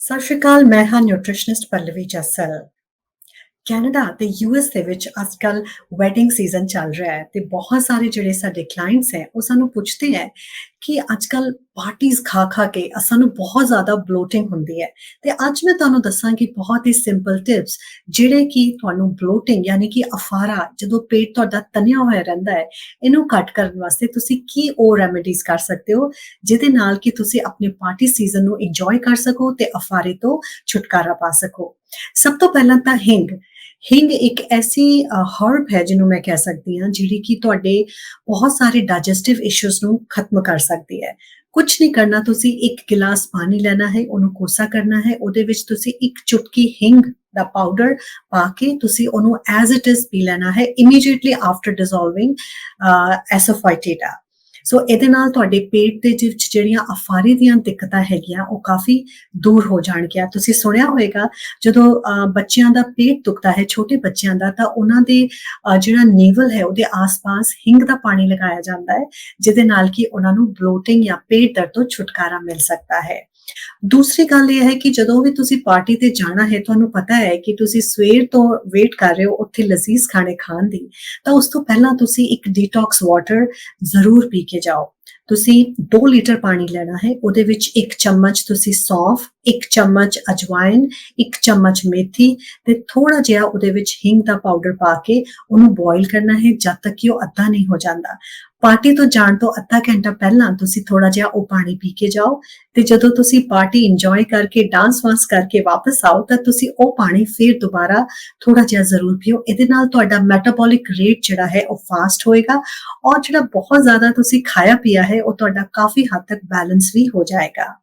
ਸਤਿ ਸ਼੍ਰੀ ਅਕਾਲ, ਮੈਂ ਹਾਂ ਨਿਊਟ੍ਰੀਸ਼ਨਿਸਟ ਪੱਲਵੀ ਜੱਸਲ। ਕੈਨੇਡਾ ਤੇ ਯੂਐਸ ਦੇ ਵਿੱਚ ਅੱਜਕੱਲ ਵੈਡਿੰਗ ਸੀਜ਼ਨ ਚੱਲ ਰਿਹਾ ਹੈ ਤੇ ਬਹੁਤ ਸਾਰੇ ਜਿਹੜੇ ਸਾਡੇ ਕਲਾਇੰਟਸ ਹੈ, ਉਹ ਸਾਨੂੰ ਪੁੱਛਦੇ ਹੈ ਕਿ ਅੱਜਕੱਲ ਪਾਰਟੀਆਂ ਖਾ ਖਾ ਕੇ ਸਾਨੂੰ ਬਹੁਤ ਜ਼ਿਆਦਾ ਬਲੋਟਿੰਗ ਹੁੰਦੀ ਹੈ। ਤੇ ਅੱਜ ਮੈਂ ਤੁਹਾਨੂੰ ਦੱਸਾਂਗੀ ਬਹੁਤ ਹੀ ਸਿੰਪਲ ਟਿਪਸ ਜਿਹੜੇ ਕਿ ਤੁਹਾਨੂੰ ਬਲੋਟਿੰਗ ਯਾਨੀ ਕਿ ਅਫਾਰਾ ਜਦੋਂ ਪੇਟ ਤੁਹਾਡਾ ਤਣਿਆ ਹੋਇਆ ਰਹਿੰਦਾ ਹੈ, ਇਹਨੂੰ ਘੱਟ ਕਰਨ ਵਾਸਤੇ ਤੁਸੀਂ ਕੀ ਉਹ ਰੈਮੇਡੀਜ਼ ਕਰ ਸਕਦੇ ਹੋ, ਜਿਹਦੇ ਨਾਲ ਕਿ ਤੁਸੀਂ ਆਪਣੇ ਪਾਰਟੀ ਸੀਜ਼ਨ ਨੂੰ ਇੰਜੋਏ ਕਰ ਸਕੋ ਤੇ ਅਫਾਰੇ ਤੋਂ ਛੁਟਕਾਰਾ ਪਾ ਸਕੋ। ਸਭ ਤੋਂ ਪਹਿਲਾਂ ਤਾਂ ਹਿੰਗ। ਹਿੰਗ ਇੱਕ ਐਸੀ ਹਰਬ ਹੈ ਜਿਹਨੂੰ ਮੈਂ ਕਹਿ ਸਕਦੀ ਹਾਂ, ਜਿਹੜੀ ਕਿ ਤੁਹਾਡੇ ਬਹੁਤ ਸਾਰੇ ਡਾਈਜੈਸਟਿਵ ਇਸ਼ੂਜ਼ ਨੂੰ ਖਤਮ ਕਰ ਸਕਦੀ ਹੈ। ਕੁਝ ਨਹੀਂ ਕਰਨਾ, ਤੁਸੀਂ ਇੱਕ ਗਿਲਾਸ ਪਾਣੀ ਲੈਣਾ ਹੈ, ਉਹਨੂੰ ਕੋਸਾ ਕਰਨਾ ਹੈ, ਉਹਦੇ ਵਿੱਚ ਤੁਸੀਂ ਇੱਕ ਚੁਟਕੀ ਹਿੰਗ ਦਾ ਪਾਊਡਰ ਪਾ ਕੇ ਤੁਸੀਂ ਉਹਨੂੰ ਐਜ਼ ਇਟ ਇਜ਼ ਪੀ ਲੈਣਾ ਹੈ ਇਮੀਡੀਏਟਲੀ ਆਫਟਰ ਡਿਸੋਲਵਿੰਗ ਐਸੋਫਾਈਟੇਟਾ। ਸੋ ਇਹਦੇ ਨਾਲ ਤੁਹਾਡੇ ਪੇਟ ਦੇ ਵਿੱਚ ਜਿਹੜੀਆਂ ਅਫਾਰੇ ਦੀਆਂ ਦਿੱਕਤਾਂ ਹੈਗੀਆਂ ਉਹ ਕਾਫੀ ਦੂਰ ਹੋ ਜਾਣਗੀਆਂ। ਤੁਸੀਂ ਸੁਣਿਆ ਹੋਵੇਗਾ ਜਦੋਂ ਅਹ, ਬੱਚਿਆਂ ਦਾ ਪੇਟ ਦੁਖਦਾ ਹੈ ਛੋਟੇ ਬੱਚਿਆਂ ਦਾ ਤਾਂ ਉਹਨਾਂ ਦੇ ਅਹ, ਜਿਹੜਾ ਨੇਵਲ ਹੈ ਉਹਦੇ ਆਸ-ਪਾਸ ਹਿੰਗ ਦਾ ਪਾਣੀ ਲਗਾਇਆ ਜਾਂਦਾ ਹੈ ਜਿਹਦੇ ਨਾਲ ਕਿ ਉਹਨਾਂ ਨੂੰ ਬਲੋਟਿੰਗ ਜਾਂ ਪੇਟ ਦਰਦ ਤੋਂ ਛੁਟਕਾਰਾ ਮਿਲ ਸਕਦਾ ਹੈ। ਦੂਸਰੀ ਗੱਲ ਇਹ ਹੈ ਕਿ ਜਦੋਂ ਵੀ ਤੁਸੀਂ ਪਾਰਟੀ ਤੇ ਜਾਣਾ ਹੈ, ਤੁਹਾਨੂੰ ਪਤਾ ਹੈ ਕਿ ਤੁਸੀਂ ਸਵੇਰ ਤੋਂ ਵੇਟ ਕਰ ਰਹੇ ਹੋ ਉੱਥੇ ਲਜ਼ੀਜ਼ ਖਾਣੇ ਖਾਣ ਦੀ, ਤਾਂ ਉਸ ਤੋਂ ਪਹਿਲਾਂ ਤੁਸੀਂ ਇੱਕ ਡੀਟੌਕਸ ਵਾਟਰ ਜ਼ਰੂਰ ਪੀ ਕੇ ਜਾਓ। ਤੁਸੀਂ 2 ਲੀਟਰ ਪਾਣੀ ਲੈਣਾ ਹੈ, ਉਹਦੇ ਵਿੱਚ ਇੱਕ ਚਮਚ ਤੁਸੀਂ ਸੌਂਫ ਇੱਕ ਚਮਚ ਅਜਵਾਇਨ, ਇੱਕ ਚਮਚ ਮੇਥੀ ਤੇ ਥੋੜਾ ਜਿਹਾ ਉਹਦੇ ਵਿੱਚ ਹਿੰਗ ਦਾ ਪਾਊਡਰ ਪਾ ਕੇ ਉਹਨੂੰ ਬੋਇਲ ਕਰਨਾ ਹੈ ਜਦ ਤੱਕ ਕਿ ਉਹ ਅੱਧਾ ਨਹੀਂ ਹੋ ਜਾਂਦਾ। ਪਾਰਟੀ ਤੋਂ ਜਾਣ ਤੋਂ ਅੱਧਾ ਘੰਟਾ ਪਹਿਲਾਂ ਤੁਸੀਂ ਥੋੜਾ ਜਿਹਾ ਉਹ ਪਾਣੀ ਪੀ ਕੇ ਜਾਓ ਤੇ ਜਦੋਂ ਤੁਸੀਂ ਪਾਰਟੀ ਇੰਜੋਏ ਕਰਕੇ ਡਾਂਸ ਵਾਂਸ ਕਰਕੇ ਵਾਪਸ ਆਓ ਤਾਂ ਤੁਸੀਂ ਉਹ ਪਾਣੀ ਫਿਰ ਦੁਬਾਰਾ ਥੋੜਾ ਜਿਹਾ ਜ਼ਰੂਰ ਪੀਓ। ਇਹਦੇ ਨਾਲ ਤੁਹਾਡਾ ਮੈਟਾਬੋਲਿਕ ਰੇਟ ਜਿਹੜਾ ਹੈ ਉਹ ਫਾਸਟ ਹੋਏਗਾ ਔਰ ਜਿਹੜਾ ਬਹੁਤ ਜ਼ਿਆਦਾ ਤੁਸੀਂ ਖਾਇਆ ਪੀਆ ਹੈ ਉਹ ਤੁਹਾਡਾ ਕਾਫੀ ਹੱਦ ਤੱਕ ਬੈਲੈਂਸ ਵੀ ਹੋ ਜਾਏਗਾ।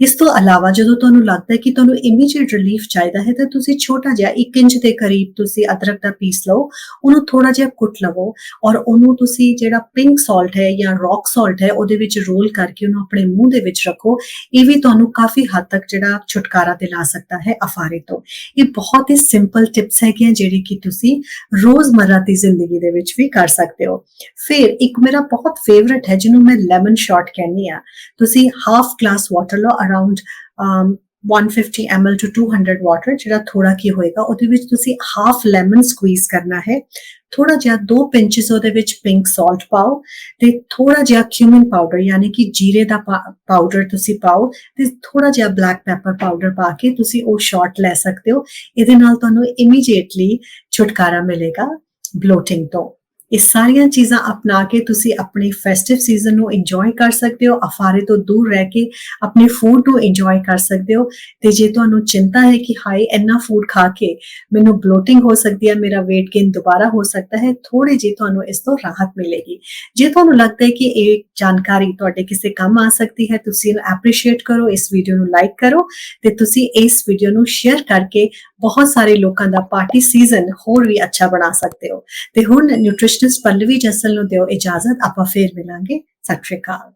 ਇਸ ਤੋਂ ਇਲਾਵਾ ਜਦੋਂ ਤੁਹਾਨੂੰ ਲੱਗਦਾ ਹੈ ਕਿ ਤੁਹਾਨੂੰ ਇਮੀਡੀਏਟ ਰਿਲੀਫ ਚਾਹੀਦਾ ਹੈ, ਤਾਂ ਤੁਸੀਂ ਛੋਟਾ ਜਿਹਾ 1 ਇੰਚ ਦੇ ਕਰੀਬ ਤੁਸੀਂ ਅਦਰਕ ਦਾ ਪੀਸ ਲਓ, ਉਹਨੂੰ ਥੋੜਾ ਜਿਹਾ ਕੁੱਟ ਲਵੋ ਔਰ ਉਹਨੂੰ ਤੁਸੀਂ ਜਿਹੜਾ ਪਿੰਕ ਸਾਲਟ ਹੈ ਜਾਂ ਰੌਕ ਸਾਲਟ ਹੈ ਉਹਦੇ ਵਿੱਚ ਰੋਲ ਕਰਕੇ ਉਹਨੂੰ ਆਪਣੇ ਮੂੰਹ ਦੇ ਵਿੱਚ ਰੱਖੋ, ਇਹ ਵੀ ਤੁਹਾਨੂੰ ਕਾਫੀ ਹੱਦ ਤੱਕ ਜਿਹੜਾ ਛੁਟਕਾਰਾ ਦਿਲਾ ਸਕਦਾ ਹੈ ਅਫਾਰੇ ਤੋਂ। ਇਹ ਬਹੁਤ ਹੀ ਸਿੰਪਲ ਟਿਪਸ ਹੈਗੀਆਂ ਜਿਹੜੀ ਕਿ ਤੁਸੀਂ ਰੋਜ਼ਮਰਰਾ ਦੀ ਜ਼ਿੰਦਗੀ ਦੇ ਵਿੱਚ ਵੀ ਕਰ ਸਕਦੇ ਹੋ। ਫਿਰ ਇੱਕ ਮੇਰਾ ਬਹੁਤ ਫੇਵਰਿਟ ਹੈ, ਜਿਹਨੂੰ ਮੈਂ ਲੈਮਨ ਸ਼ਾਟ ਕਹਿੰਦੀ ਆ ਤੁਸੀਂ ਹਾਫ ਗਲਾਸ ਵਾਟਰ ਲਓ ਅਰਾਊਂਡ 150 ml to 200 ਵਾਟਰ ਜਿਹੜਾ ਥੋੜਾ ਕੀ ਹੋਏਗਾ ਉਹਦੇ ਵਿੱਚ ਤੁਸੀਂ ਹਾਫ ਲੈਮਨ ਸਕਵੀਜ਼ ਕਰਨਾ ਹੈ ਥੋੜਾ ਜਿਹਾ ਦੋ ਪਿੰਚਸ ਉਹਦੇ ਵਿੱਚ ਪਿੰਕ ਸਾਲਟ ਪਾਓ ਤੇ ਥੋੜਾ ਜਿਹਾ ਕਿਊਮਿਨ ਪਾਊਡਰ ਯਾਨੀ ਕਿ ਜੀਰੇ ਦਾ ਪਾਊਡਰ ਤੁਸੀਂ ਪਾਓ ਤੇ ਥੋੜਾ ਜਿਹਾ ਬਲੈਕ ਪੈਪਰ ਪਾਊਡਰ ਪਾ ਕੇ ਤੁਸੀਂ ਉਹ ਸ਼ਾਟ ਲੈ ਸਕਦੇ ਹੋ ਇਹਦੇ ਨਾਲ ਤੁਹਾਨੂੰ ਇਮੀਡੀਏਟਲੀ ਛੁਟਕਾਰਾ ਮਿਲੇਗਾ ਬਲੋਟਿੰਗ ਤੋਂ ਇਹ ਸਾਰੀਆਂ ਚੀਜ਼ਾਂ ਅਪਣਾ ਕੇ ਤੁਸੀਂ ਆਪਣੀ ਫੈਸਟਿਵ ਸੀਜ਼ਨ ਨੂੰ ਇੰਜੋਏ ਕਰ ਸਕਦੇ ਹੋ, ਅਫਾਰੇ ਤੋਂ ਦੂਰ ਰਹਿ ਕੇ ਆਪਣੇ ਫੂਡ ਨੂੰ ਇੰਜੋਏ ਕਰ ਸਕਦੇ ਹੋ ਤੇ ਜੇ ਤੁਹਾਨੂੰ ਚਿੰਤਾ ਹੈ ਕਿ ਹਾਈ ਇੰਨਾ ਫੂਡ ਖਾ ਕੇ ਮੈਨੂੰ ਬਲੋਟਿੰਗ ਹੋ ਸਕਦੀ ਹੈ, ਮੇਰਾ weight gain ਦੁਬਾਰਾ ਹੋ ਸਕਦਾ ਹੈ ਥੋੜੀ ਜਿਹੀ ਤੁਹਾਨੂੰ ਇਸ ਤੋਂ ਰਾਹਤ ਮਿਲੇਗੀ। ਜੇ ਤੁਹਾਨੂੰ ਲੱਗਦਾ ਹੈ ਕਿ ਇਹ ਜਾਣਕਾਰੀ ਤੁਹਾਡੇ ਕਿਸੇ ਕੰਮ ਆ ਸਕਦੀ ਹੈ, ਤੁਸੀਂ ਇਹਨੂੰ ਐਪਰੀਸ਼ੀਏਟ ਕਰੋ, ਇਸ ਵੀਡੀਓ ਨੂੰ ਲਾਈਕ ਕਰੋ ਤੇ ਤੁਸੀਂ ਇਸ ਵੀਡੀਓ ਨੂੰ ਸ਼ੇਅਰ ਕਰਕੇ ਬਹੁਤ ਸਾਰੇ ਲੋਕਾਂ ਦਾ ਪਾਰਟੀ ਸੀਜ਼ਨ ਹੋਰ ਵੀ ਅੱਛਾ ਬਣਾ ਸਕਦੇ ਹੋ। ਤੇ ਹੁਣ ਨਿਊਟ੍ਰੀਸ਼ਨਿਸਟ ਪੱਲਵੀ ਜਸਲ ਨੂੰ ਦਿਓ ਇਜਾਜ਼ਤ, ਆਪਾਂ ਫੇਰ ਮਿਲਾਂਗੇ। ਸਤਿ ਸ਼੍ਰੀ ਅਕਾਲ।